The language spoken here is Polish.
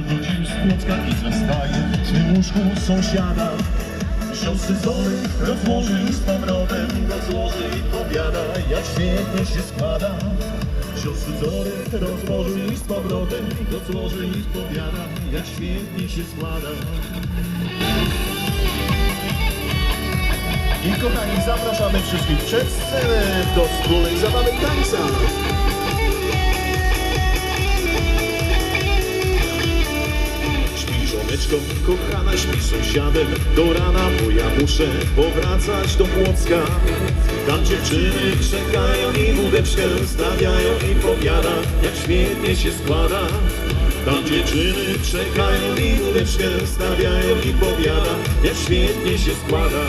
wrócił z Płocka i zostaje w swym łóżku sąsiada. Siostry Zory rozłoży już z powrotem, rozłoży i powiada, jak świetnie się składa. Siostry Zory rozłoży i z powrotem, rozłoży i powiada, jak świetnie się składa. I kochani, zapraszamy wszystkich przed scenę do wspólnej zabawy tańca. Śpi żoneczko, kochana, śpi sąsiadem. Do rana, bo ja muszę powracać do Płocka. Tam dziewczyny czekają i wódeczkę stawiają I powiada, jak świetnie się składa. Tam dziewczyny czekają i wódeczkę stawiają I powiada, jak świetnie się składa